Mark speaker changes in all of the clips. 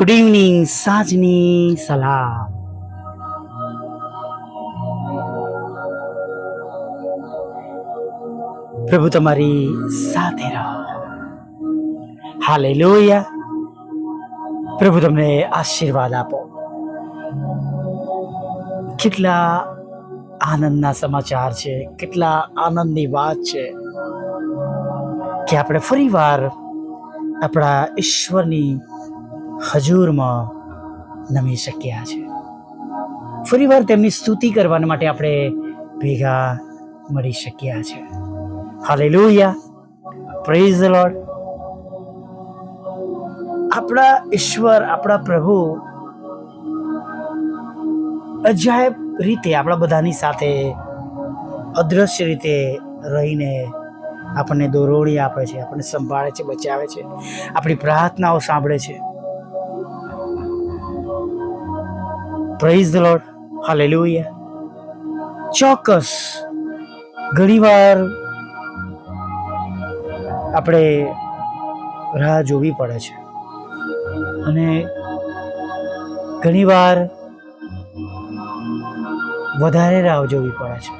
Speaker 1: Good evening સાંજની સલામ પ્રભુ તમારી સાથે રહો. લોહિયા પ્રભુ તમને આશીર્વાદ આપો. કેટલા આનંદના સમાચાર છે, કેટલા આનંદની વાત છે કે આપણે ફરીવાર આપણા ઈશ્વરની હજુરમાં નમી શક્યા છે. ફરીવાર તેમની સ્તુતિ કરવા માટે આપણે ભેગા મળી શક્યા છે. હાલેલુયા. પ્રેઝ લોડ આપણા ઈશ્વર, આપણા પ્રભુ અજાયબ રીતે, આપણા બધાની સાથે અદ્રશ્ય રીતે રહીને આપણને દોરોડી આપે છે, આપણને સંભાળે છે, બચાવે છે. આપણી પ્રાર્થનાઓ સાંભળે છે. પ્રેઝ ધ લોર્ડ હાલેલુયા ચોક્કસ. ઘણીવાર આપણે રાહ જોવી પડે છે. અને ઘણીવાર વધારે રાહ જોવી પડે છે.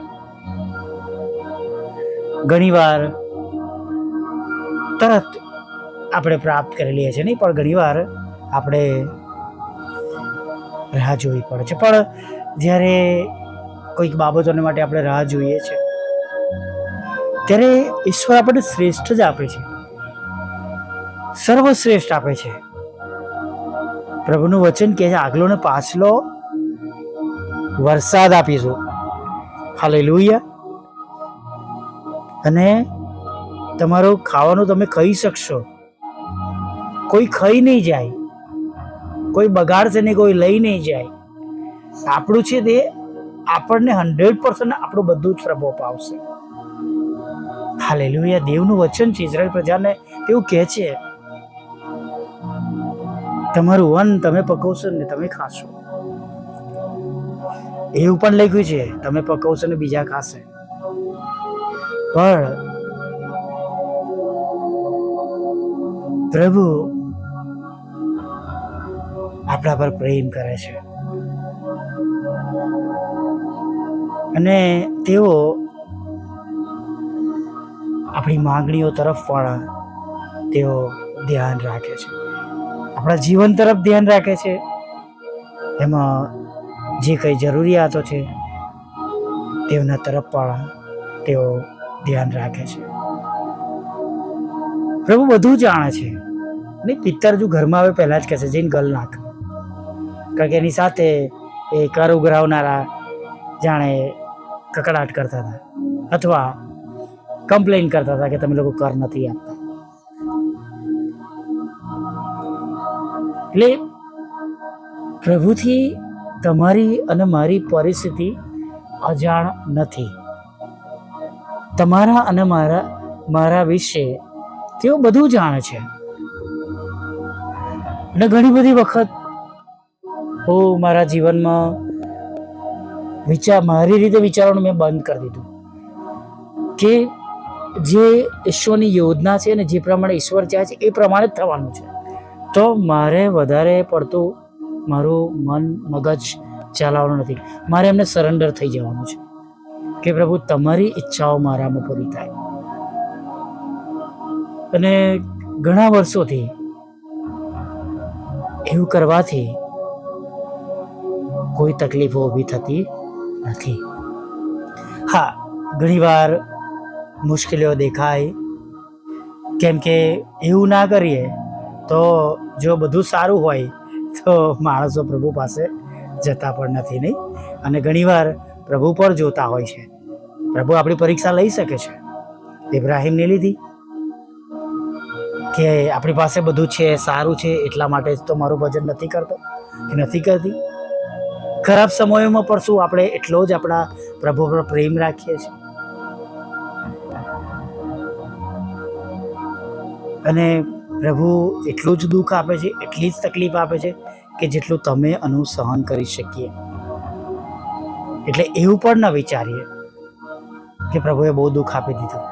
Speaker 1: ઘણીવાર તરત આપણે પ્રાપ્ત કરી લઈએ છીએ નહીં, પણ ઘણીવાર આપણે રાહ જોવી પડે છે. પણ જ્યારે કોઈક બાબતોને માટે આપણે રાહ જોઈએ છે, ત્યારે ઈશ્વર આપણને શ્રેષ્ઠ જ આપે છે. સર્વશ્રેષ્ઠ આપે છે. પ્રભુનું વચન કહે છે, આગલો ને પાછલો વરસાદ આપીશું. હાલેલુયા. અને તમારું ખાવાનું તમે ખાઈ શકશો. કોઈ ખાઈ નહીં જાય. કોઈ બગાડશે નહીં કોઈ લઈ નહીં જાય. આપણું છે તે આપણને હંડ્રેડ પર્સન્ટ આપણું બધું જ પ્રભુ પાવશે હાલેલુયા. દેવનું વચન છે ઇઝરાયલ પ્રજાને એવું કહે છે. તમારું અન્ન તમે પકવશો ને તમે ખાશો. એવું પણ લખ્યું છે, તમે પકવશો ને બીજા ખાશે. પણ પ્રભુ આપણા પર પ્રેમ કરે છે. અને તેઓ આપણી માંગણીઓ તરફ પણ તેઓ ધ્યાન રાખે છે. આપણા જીવન તરફ ધ્યાન રાખે છે. એમાં જે કંઈ જરૂરિયાતો છે, તેઓના તરફ પણ તેઓ ધ્યાન રાખે છે. પ્રભુ બધું જાણે છે. નહીં પિત્તર જો ઘરમાં આવે, પહેલાં જ કહેશે જઈને ગલ નાખ. કારણ કે એની સાથે એ કર ઉઘરાવનારા જાણે કકડાટ કરતા હતા. અથવા કમ્પ્લેન કરતા હતા કે તમે લોકો કર નથી આપતા. એટલે પ્રભુથી તમારી અને મારી પરિસ્થિતિ અજાણ નથી. તમારા અને મારા મારા વિશે તેઓ બધું જાણે છે. અને ઘણી બધી વખત હું મારા જીવનમાં વિચાર, મારી રીતે વિચારવાનું મેં બંધ કરી દીધું. કે જે ઈશ્વરની યોજના છે ને જે પ્રમાણે ઈશ્વર ચાહે છે, એ પ્રમાણે જ થવાનું છે. તો મારે વધારે પડતું મારું મન મગજ ચલાવવાનું નથી. મારે એમને સરેન્ડર થઈ જવાનું છે. કે પ્રભુ, તમારી ઈચ્છાઓ મારામાં પૂરી થાય. અને ઘણા વર્ષોથી એવું કરવાથી કોઈ તકલીફો ઊભી થતી નથી. હા, ઘણીવાર મુશ્કેલીઓ દેખાય. કેમ કે એવું ના કરીએ તો જો બધું સારું હોય તો માણસો પ્રભુ પાસે જતા પણ નથી, નહીં? અને ઘણીવાર પ્રભુ પર જોતા હોય છે. પ્રભુ આપણી પરીક્ષા લઈ શકે છે. ઇબ્રાહિમને લીધી. કે આપણી પાસે બધું છે, સારું છે, એટલા માટે જ તો મારું ભજન નથી કરતો કે નથી કરતી. ખરાબ સમયોમાં પણ શું આપણે એટલો જ આપણા પ્રભુ પર પ્રેમ રાખીએ છીએ? અને પ્રભુ એટલું જ દુઃખ આપે છે, એટલી જ તકલીફ આપે છે કે જેટલું તમે અનુસહન કરી શકીએ. એટલે એવું પણ ન વિચારીએ કે પ્રભુએ બહુ દુઃખ આપી દીધું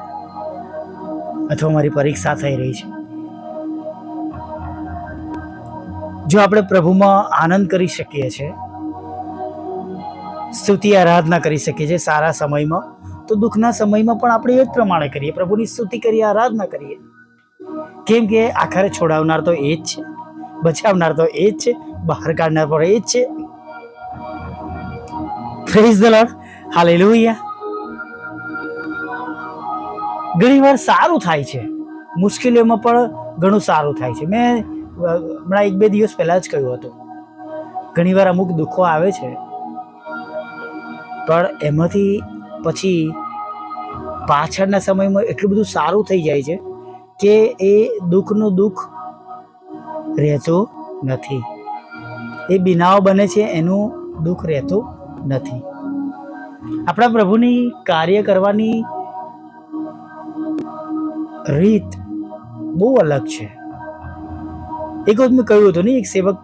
Speaker 1: અથવા મારી પરીક્ષા થઈ રહી છે. જો આપણે પ્રભુમાં આનંદ કરી શકીએ છીએ સ્તુતિ આરાધના કરી શકીએ છીએ સારા સમયમાં. તો દુઃખના સમયમાં પણ આપણે એ જ પ્રમાણે કરીએ. પ્રભુની સ્તુતિ કરીએ, આરાધના કરીએ. કેમ કે આખરે છોડાવનાર તો એ જ છે. બચાવનાર તો એ જ છે. બહાર કાઢનાર પણ એ જ છે. પ્રેઝ ધ લોર્ડ હાલેલુયા ઘણી વાર સારું થાય છે. મુશ્કેલીઓમાં પણ ઘણું સારું થાય છે. મેં હમણાં એક બે દિવસ પહેલાં જ કહ્યું હતું. ઘણીવાર અમુક દુઃખો આવે છે. પણ એમાંથી પછી પાછળના સમયમાં એટલું બધું સારું થઈ જાય છે કે એ દુઃખનું દુઃખ રહેતું નથી. એ બિનાઓ બને છે, એનું દુઃખ રહેતું નથી. આપણા પ્રભુની કાર્ય કરવાની રીત બહુ અલગ છે. એક વખત મેં કહ્યું હતું ને, એક સેવક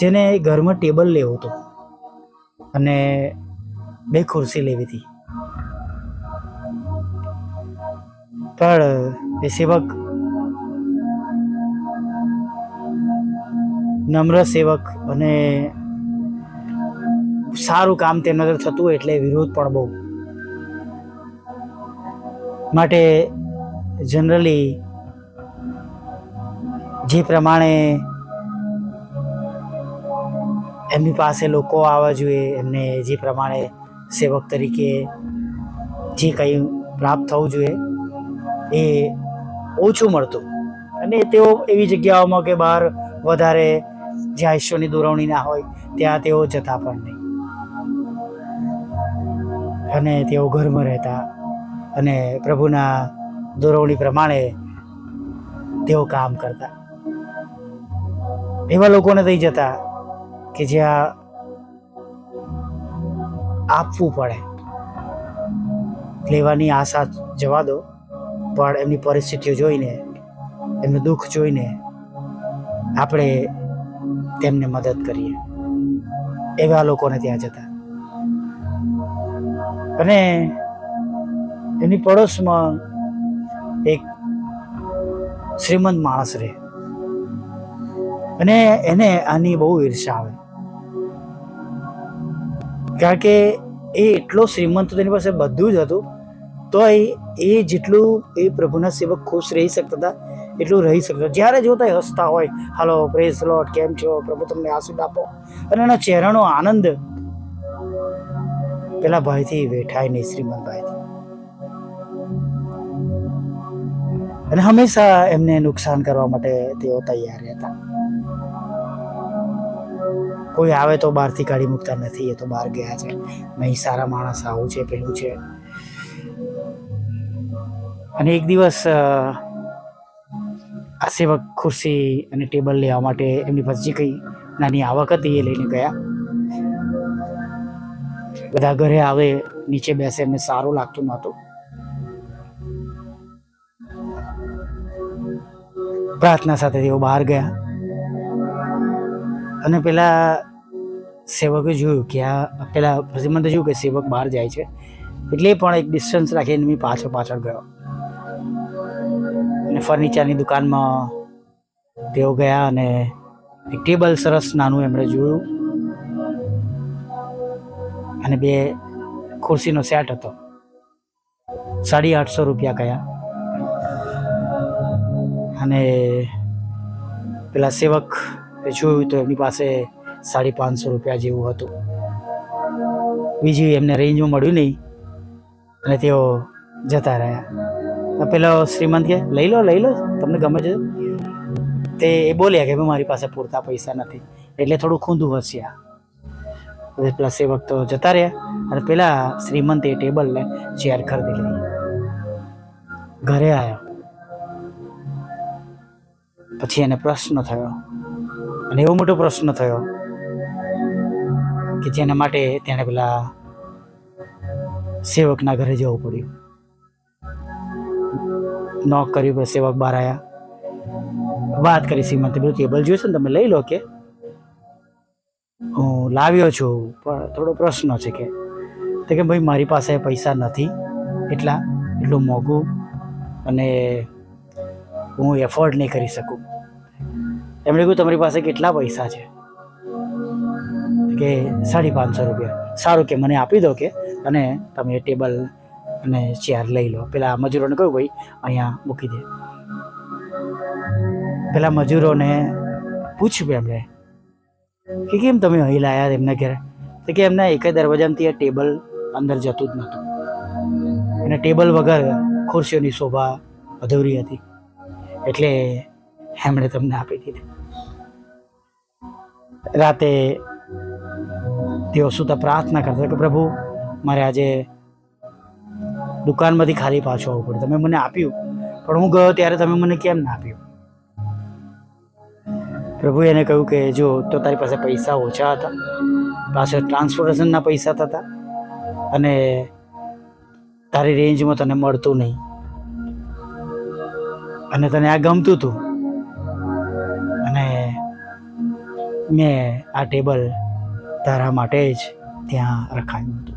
Speaker 1: જેને ઘરમાં ટેબલ લેવો હતું. અને બે ખુરશી લેવી હતી. પણ એ સેવક નમ્ર સેવક અને સારું કામ તેમના અંદર થતું એટલે વિરોધ પણ બહુ. માટે જનરલી જે પ્રમાણે એમની પાસે લોકો આવવા જોઈએ, એમને જે પ્રમાણે સેવક તરીકે જે કંઈ પ્રાપ્ત થવું જોઈએ એ ઓછું મળતું. અને તેઓ એવી જગ્યાઓમાં કે બહાર વધારે જ્યાં ઈશ્વરની દોરવણી ના હોય, ત્યાં તેઓ જતા પણ નહીં. અને તેઓ ઘરમાં રહેતા અને પ્રભુના દોરવણી પ્રમાણે તેઓ કામ કરતા. એવા લોકોને થઈ જતા કે જ્યાં આપવું પડે. લેવાની આશા જવા દો, પણ એમની પરિસ્થિતિઓ જોઈને, એમનું દુઃખ જોઈને આપણે તેમને મદદ કરીએ. એવા લોકોને ત્યાં જતા. અને એની પડોશમાં એક શ્રીમંત માણસ રહે. અને એને આની બહુ ઈર્ષા આવે. કારણ કે એ એટલો શ્રીમંત તેની પાસે બધું જ હતું તોય એ જેટલું એ પ્રભુના સેવક ખુશ રહી શકતા હતા, એટલું રહી શકતા જ્યારે જોતા હસતા હોય, હાલો પ્રેસ લોટ કેમ છો? પ્રભુ તમને આશીર્વાદ આપો. અને એના ચહેરાનો આનંદ પેલા ભાઈથી વેઠાય નહીં, શ્રીમંત ભાઈથી. અને હંમેશા એમને નુકસાન કરવા માટે તેઓ તૈયાર રહેતા. કોઈ આવે તો બહારથી કાઢી મૂકતા નથી, એ તો બહાર ગયા છે. નહીં સારા માણસ આવું છે, પેલું છે. અને એક દિવસ આ સેવક ખુરશી અને ટેબલ લેવા માટે એમની પાસે જે કંઈ. નાની આવક હતી એ લઈને ગયા. બધા ઘરે આવે, નીચે બેસે, એમને સારું લાગતું નહોતું. પ્રાર્થના સાથે તેઓ બહાર ગયા. અને પેલા સેવકે જોયું કે આ, પેલા શ્રીમંતે જોયું કે સેવક બહાર જાય છે. એટલે પણ એક ડિસ્ટન્સ રાખીને મેં પાછળ પાછળ ગયો. અને ફર્નિચરની દુકાનમાં તેઓ ગયા અને એક ટેબલ સરસ નાનું એમણે જોયું. અને બે ખુરશીનો સેટ હતો. સાડી આઠસો રૂપિયા કયા. અને પેલા સેવક એ જોયું તો એમની પાસે સાડી પાંચસો રૂપિયા જેવું હતું. બીજી એમને રેન્જમાં મળ્યું નહીં. અને તેઓ જતા રહ્યા. પેલો શ્રીમંત કે લઈ લો લઈ લો તમને ગમે છે. તે એ બોલ્યા કે "ભાઈ, મારી પાસે પૂરતા પૈસા નથી. એટલે થોડું ખૂંદું હસ્યા. હવે પેલા સેવક તો જતા રહ્યા અને પેલા શ્રીમંતે ટેબલને ચેર ખરીદી લીધી. ઘરે આવ્યો. પછી એને પ્રશ્ન થયો અને એવો મોટો પ્રશ્ન થયો કે જેના માટે તેણે પેલા સેવકના ઘરે જવું પડ્યું. નોક કર્યું, પછી સેવક બહાર આવ્યા વાત કરી શ્રીમંત બધું ટેબલ છે ને તમે, લઈ લો કે. હું લાવ્યો છું, પણ થોડો પ્રશ્ન છે કે. તો કે ભાઈ, મારી પાસે પૈસા નથી, એટલા, એટલું મોંઘું, અને હું એફોર્ડ નહીં કરી શકું. એમણે કહ્યું તમારી પાસે કેટલા પૈસા છે? કે સાડી પાંચસો રૂપિયા. સારું કે મને આપી દો કે, અને તમે ટેબલ અને ચેર લઈ લો. પેલા મજૂરોને કહ્યું, ભાઈ, અહીંયા મૂકી દે. પેલા મજૂરોને પૂછ્યું એમણે કે, કેમ તમે અહીં લાયા એમના ઘરે? તો કે, એમના એક દરવાજામાંથી આ ટેબલ અંદર જતું જ નહોતું. અને ટેબલ વગર ખુરશીઓની શોભા અધૂરી હતી. એટલે એમણે તમને આપી દીધી. રાતે તેઓ સુતા પ્રાર્થના કરતા કે પ્રભુ, મારે આજે દુકાનમાંથી ખાલી પાછો આવવું પડે. તમે મને આપ્યું, પણ હું ગયો ત્યારે તમે મને કેમ ના આપ્યું? પ્રભુ એને કહ્યું કે જો, તો તારી પાસે પૈસા ઓછા હતા. પાછળ ટ્રાન્સપોર્ટેશનના પૈસા થતા અને તારી રેન્જમાં તને મળતું નહીં. અને તને આ ગમતું હતું. મેં આ ટેબલ તારા માટે જ ત્યાં રખાયું હતું.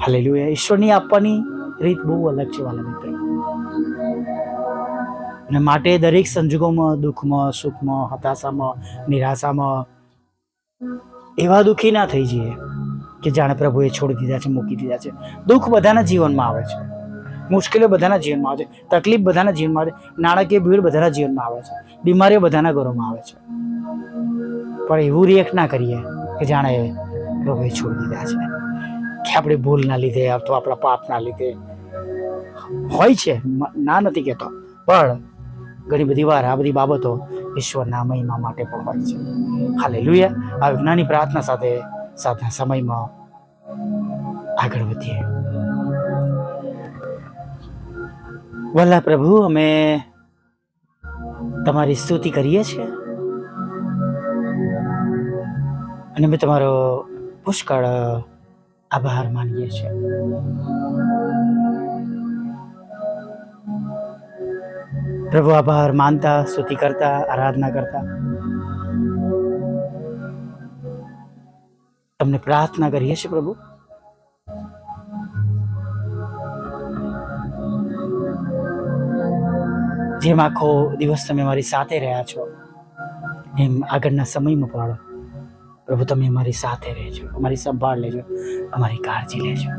Speaker 1: હાલેલું ઈશ્વરની આપવાની રીત બહુ અલગ છે વાલા મિત્ર. અને માટે દરેક સંજોગોમાં, દુઃખમાં, સુખમાં, હતાશામાં, નિરાશામાં એવા દુઃખી ના થઈ જઈએ કે જાણે પ્રભુએ છોડી દીધા છે, મૂકી દીધા છે. દુઃખ બધાના જીવનમાં આવે છે. મુશ્કેલીઓ બધાના જીવનમાં આવે છે. તકલીફ બધાના જીવનમાં આવે છે. નાણાકીય ભીડ બધાના જીવનમાં આવે છે. બીમારીઓ બધાના ઘરોમાં આવે છે. પણ એવું રિએક્ટ ના કરીએ કે જાણે પ્રભુએ છોડી દીધા છે. કે આપણે ભૂલના લીધે અથવા આપણા પાપના લીધે હોય છે ના નથી કહેતો. પણ ઘણી બધી વાર આ બધી બાબતો ઈશ્વરના મહિમા માટે પણ હોય છે. હાલે આ જ્ઞાની પ્રાર્થના સાથે સાધના સમયમાં આગળ વધીએ. વલ્લા પ્રભુ, અમે તમારી સ્તુતિ કરીએ છીએ. અને અમે તમારો પુષ્કળ આભાર માનીએ છીએ. પ્રભુ આભાર માનતા, સ્તુતિ કરતા, આરાધના કરતા. તમને પ્રાર્થના કરીએ છીએ પ્રભુ. જેમ આખો દિવસ તમે મારી સાથે રહ્યા છો, એમ આગળના સમયમાં પણ પ્રભુ, તમે અમારી સાથે રહેજો, અમારી સંભાળ લેજો, અમારી કાળજી લેજો.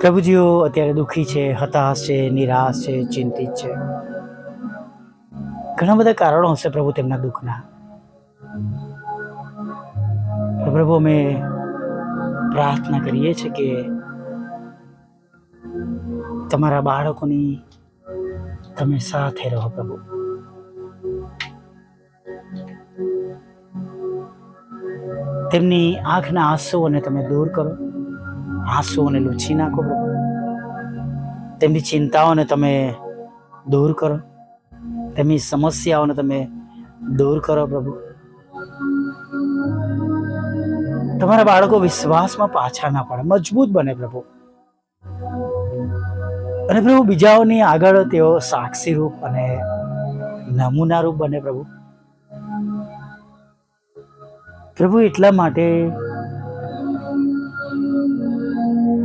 Speaker 1: પ્રભુજીઓ, અત્યારે દુઃખી છે, હતાશ છે, નિરાશ છે, ચિંતિત છે. ઘણા બધા કારણો હશે પ્રભુ તેમના દુઃખના. પ્રભુ, અમે પ્રાર્થના કરીએ છીએ કે તમારા બાળકોની તમે સાથે રહો પ્રભુ. તેમની આંખના આંસુઓને તમે દૂર કરો. આંસુઓને લૂછી નાખો પ્રભુ. તેમની ચિંતાઓને તમે દૂર કરો. તેમની સમસ્યાઓને તમે દૂર કરો પ્રભુ. તમારા બાળકો વિશ્વાસમાં પાછા ના પડે. મજબૂત બને પ્રભુ. અને પ્રભુ, બીજાઓની આગળ તેઓ સાક્ષી રૂપ અને નમૂના રૂપ બને પ્રભુ. પ્રભુ, એટલા માટે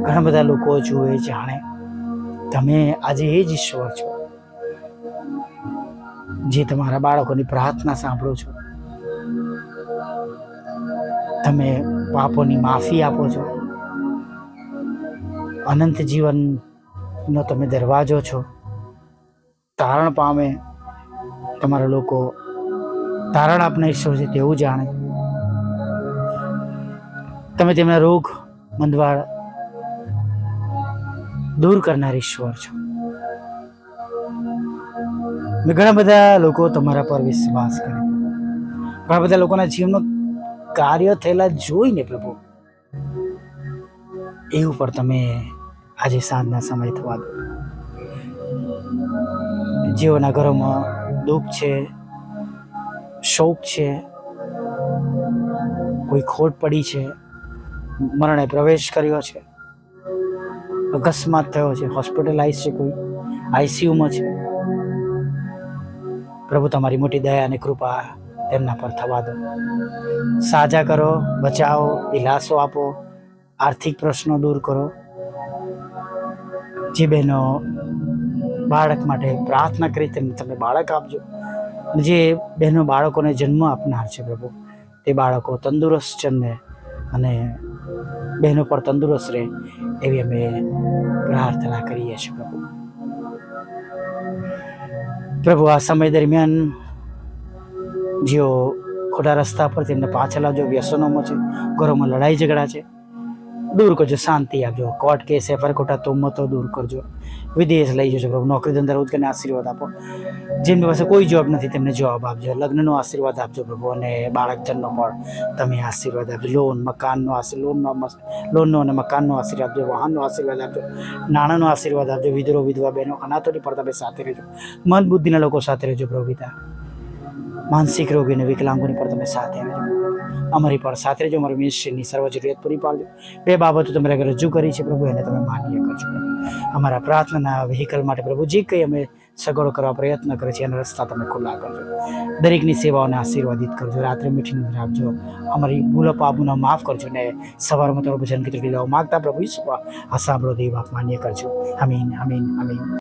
Speaker 1: ઘણા બધા લોકો જુએ, જાણે તમે આજે એ જ ઈશ્વર છો, જે તમારા બાળકોની પ્રાર્થના સાંભળો છો. તમે પાપોની માફી આપો છો. અનંત જીવનનો તમે દરવાજો છો. તારણ પામે તમારા લોકો તારણ આપના ઈશ્વર છે તેવું જાણે. તમે તેમના રોગ મંદવાળ દૂર કરનાર ઈશ્વર છો. મેં ઘણા બધા લોકો તમારા પર વિશ્વાસ કરે ઘણા બધા લોકોના જીવનમાં કાર્ય થયેલા જોઈને પ્રભુ, એ ઉપર તમે આજે સાંજના સમય થવા દો. જેઓના ઘરોમાં દુઃખ છે, શોક છે, કોઈ ખોટ પડી છે, મરણે પ્રવેશ કર્યો છે, અકસ્માત થયો છે, હોસ્પિટલાઇઝ છે કોઈ આઈસીયુમાં છે. પ્રભુ તમારી મોટી દયા અને કૃપા તેમના પર થવા દો. સાજા કરો, બચાવો, દિલાસો આપો, આર્થિક પ્રશ્નો દૂર કરો. જે બહેનો, બાળક માટે પ્રાર્થના કરી તેમને તમે બાળક આપજો. જે બહેનો બાળકોને જન્મ આપનાર છે પ્રભુ, તે બાળકો તંદુરસ્ત જન્મે અને બહેનો પર તંદુરસ્ત રહે એવી અમે પ્રાર્થના કરીએ છીએ પ્રભુ. પ્રભુ, આ સમય દરમિયાન જેઓ ખોટા રસ્તા પર તેમને પાછળ આવજો વ્યસનોમાં છે ઘરોમાં લડાઈ ઝઘડા છે. દૂર કરજો, શાંતિ આપજો. કોર્ટ કેસ એફઆર ખોટા તોમતો દૂર કરજો. વિદેશ લઈ જજો પ્રભુ નોકરી ધંધા રોજગારને આશીર્વાદ આપો. જેમની પાસે કોઈ જોબ નથી, તેમને જોબ આપજો. લગ્નનો આશીર્વાદ આપજો પ્રભુ અને બાળકજનનો પણ તમે આશીર્વાદ આપજો. લોન મકાનનો આશીર્વાદ લોનનો લોનનો અને મકાનનો આશીર્વાદ આપજો, વાહનનો આશીર્વાદ આપજો, નાણાંનો આશીર્વાદ આપજો વિધરો વિધવા બહેનો, અનાથોની તમે સાથે રહેજો. મન બુદ્ધિના લોકો સાથે રહેજો પ્રભુ પિતા. માનસિક રોગીને વિકલાંગોની પર તમે સાથે રહેજો. અમારી પર સાથે રહેજો, અમારી મિનિસ્ટ્રીની સર્વ જરૂરિયાત પૂરી પાડજો. બે બાબતો તમારે આગળ રજૂ કરી છે પ્રભુ, એને તમે માન્ય કરજો. અમારા પ્રાર્થનાના વ્હીકલ માટે પ્રભુ જે કંઈ અમે સગવડ કરવા પ્રયત્ન કરે છે એના રસ્તા તમે ખુલ્લા કરજો. દરેકની સેવાઓને આશીર્વાદિત કરજો. રાત્રે મીઠી રાખજો. અમારી ભૂલો પાપુનો માફ કરજો ને સવારમાં તમારું ભજન કીધું લેવા માગતા પ્રભુ આ સાંભળો દેવ માન્ય કરજો. અમીન અમીન અમીન